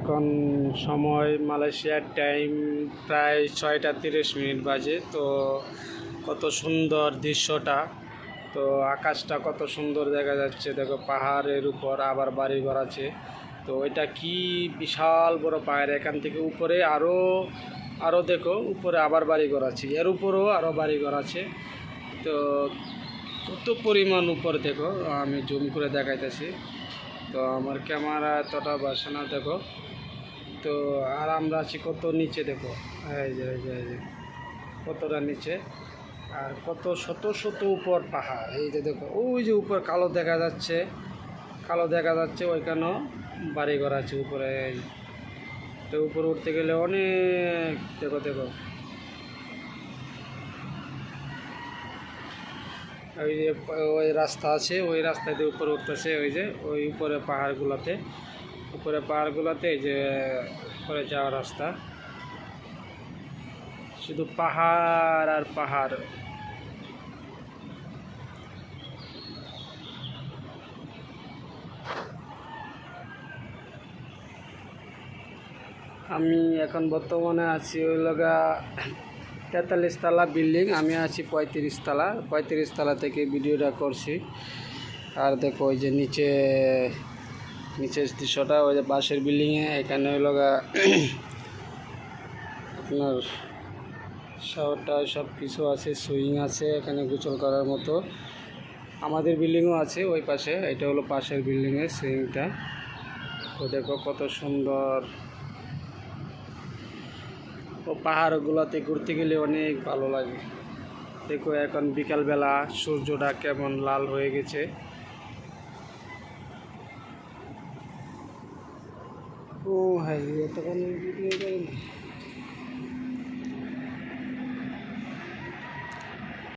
এখন সময় মালয়েশিয়ার টাইম প্রায় ছয়টা তিরিশ মিনিট বাজে, তো কত সুন্দর দৃশ্যটা। তো আকাশটা কত সুন্দর দেখা যাচ্ছে, দেখো পাহাড়ের উপর আবার বাড়িঘর আছে। তো এটা কি বিশাল বড় পাহাড়, এখান থেকে উপরে আরও আরও দেখো, উপরে আবার বাড়িঘর আছে, এর উপরেও আরও বাড়িঘর আছে। তো কত পরিমাণ উপর দেখো, আমি জুম করে দেখাইতেছি। তো আমার ক্যামেরা এতটা বাসে না, দেখো। তো আর আমরা আছি কত নিচে, দেখো। এই যে এই যে কতটা নিচে। আর কত শত শত উপর পাহাড়, এই যে, দেখো। ওই যে উপর কালো দেখা যাচ্ছে, কালো দেখা যাচ্ছে ওইখানেও বাড়িঘর আছে উপরে তো উপরে উঠতে গেলে অনেক, দেখো দেখো। ওই যে, ওই রাস্তা আছে, ওই রাস্তা দিয়ে উপরে উঠতেছে, ওই যে, ওই উপরে পাহাড়গুলোতে। উপরে পাহাড়গুলোতে যে, উপরে যাওয়ার রাস্তা। শুধু পাহাড় আর পাহাড়। আমি এখন বর্তমানে আছি ওই লগা তেতাল্লিশ তলা বিল্ডিং, আমি আছি পঁয়ত্রিশ তলা পঁয়ত্রিশ তলা থেকে ভিডিওটা করছি। আর দেখো ওই যে নিচে, নিচের দৃশ্যটা, ওই যে বাসের বিল্ডিংয়ে এখানে লগা আপনার শহরটা সব কিছু আছে, সুইং আছে, এখানে গোসল করার মতো। আমাদের বিল্ডিংও আছে ওই পাশে, এটা হলো পাশের বিল্ডিংয়ের সুইংটা। তো দেখো কত সুন্দর। পাহাড়গুলোতে ঘুরতে গেলে অনেক ভালো লাগে। দেখো, এখন বিকালবেলা সূর্যটা কেমন লাল হয়ে গেছে। ও হ্যাঁ এতক্ষণ